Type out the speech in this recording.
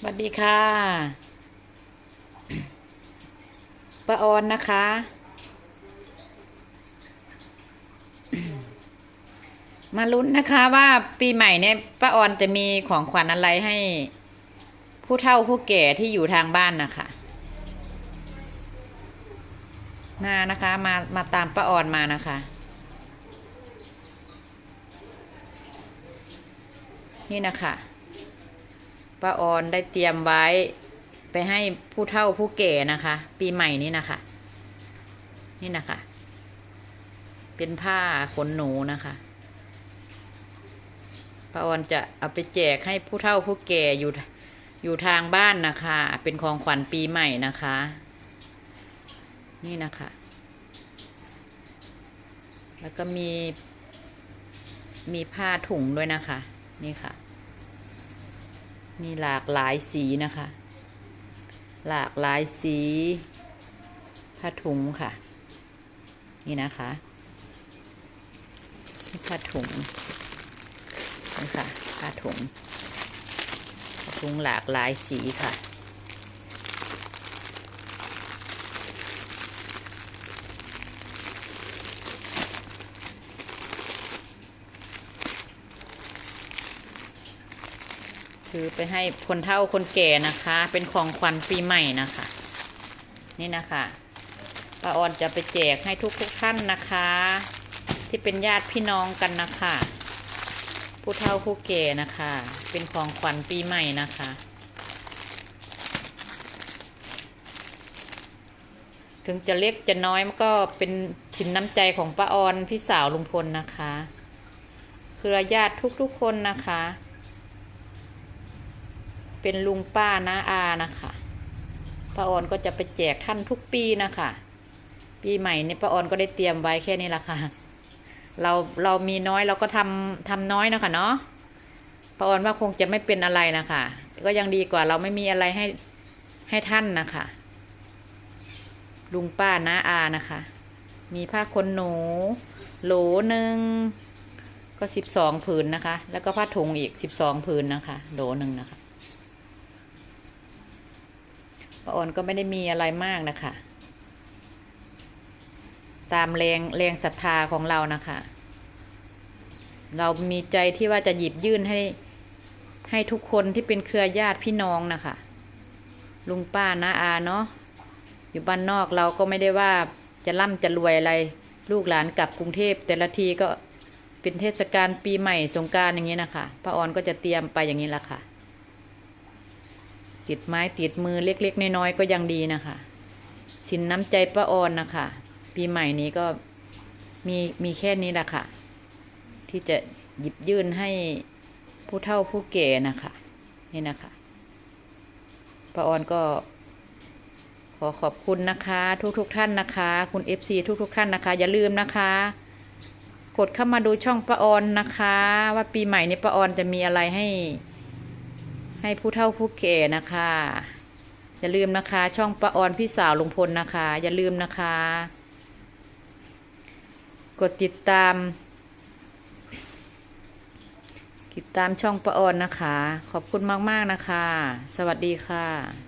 สวัสดีค่ะป้าออนนะคะ มาลุ้นนะคะว่าปีใหม่เนี่ยป้าออนจะมีของขวัญอะไรให้ ผู้เฒ่าผู้แก่ที่อยู่ทางบ้านนะคะมานะคะมามาตามป้าออนมานะคะ นี่นะคะ ป้าออนได้เตรียมไว้ไปให้ผู้เฒ่าผู้แก่นะคะ ปีใหม่นี้นะคะ นี่นะคะ เป็นผ้าขนหนูนะคะป้าออนจะเอาไปแจกให้ผู้เฒ่าผู้แก่อยู่อยู่ทางบ้านนะคะ เป็นของขวัญปีใหม่นะคะ นี่นะคะ แล้วก็มีมีผ้าถุงด้วยนะคะ นี่ค่ะ มีหลากหลายสีนะคะ หลากหลายสีผ้าถุงค่ะ นี่นะคะผ้าถุงนี่ค่ะผ้าถุงผ้าถุงหลากหลายสีค่ะ ซื้อไปให้คนเฒ่าคนแก่นะคะ เป็นของขวัญปีใหม่นะคะ นี่นะคะป้าออนจะไปแจกให้ทุกทุกๆท่านนะคะ ที่เป็นญาติพี่น้องกันนะคะ ผู้เฒ่าผู้แก่นะคะ เป็นของขวัญปีใหม่นะคะ ถึงจะเล็กจะน้อยมันก็เป็นชินน้ำใจของป้าออนพี่สาวลุงพลนะคะ เครือญาติทุกๆคนนะคะ เป็นลุงป้าน้าอานะคะป้าออนก็จะไปแจกท่านทุกปีนะคะ ปีใหม่นี่ป้าออนก็ได้เตรียมไว้แค่นี้ละค่ะ เราเรามีน้อยเราก็ทำทำน้อยนะคะเนาะป้าออนว่าคงจะไม่เป็นอะไรนะคะ ก็ยังดีกว่าเราไม่มีอะไรให้ให้ท่านนะคะ ลุงป้าน้าอานะคะ มีผ้าขนหนู โหลหนึ่งก็สิบสองผืนนะคะ แล้วก็ผ้าถุงอีกสิบสองผืนนะคะ โหลหนึ่งนะคะ ป้าออนก็ไม่ได้มีอะไรมากนะคะ ตามแรงแรงศรัทธาของเรานะคะ เรามีใจที่ว่าจะหยิบยื่นให้ให้ทุกคนที่เป็นเครือญาติพี่น้องนะคะลุงป้าน้าอาเนาะอยู่บ้านนอกเราก็ไม่ได้ว่าจะร่ำจะรวยอะไร ลูกหลานกลับกรุงเทพแต่ละทีก็เป็นเทศกาลปีใหม่สงการอย่างนี้นะคะป้าออนก็จะเตรียมไปอย่างนี้ละค่ะ ติดไม้ติดมือเล็กๆน้อยๆก็ยังดีนะคะ สินน้ำใจป้าออนนะคะ ปีใหม่นี้ก็มีมีแค่นี้แหละค่ะ ที่จะหยิบยื่นให้ผู้เฒ่าผู้แก่นะคะ นี่นะคะป้าออนก็ขอขอบคุณนะคะ ทุกๆทท่านนะคะ คุณ FC ทุกๆทท่านนะคะ อย่าลืมนะคะ กดเข้ามาดูช่องป้าออนนะคะ ว่าปีใหม่นี้ป้าออนจะมีอะไรให้ ให้ผู้เฒ่าผู้แก่นะคะ อย่าลืมนะคะ ช่องประออนพี่สาวลุงพลนะคะ อย่าลืมนะคะ กดติดตาม ติดตามช่องประออนนะคะ ขอบคุณมาก ๆ นะคะ สวัสดีค่ะ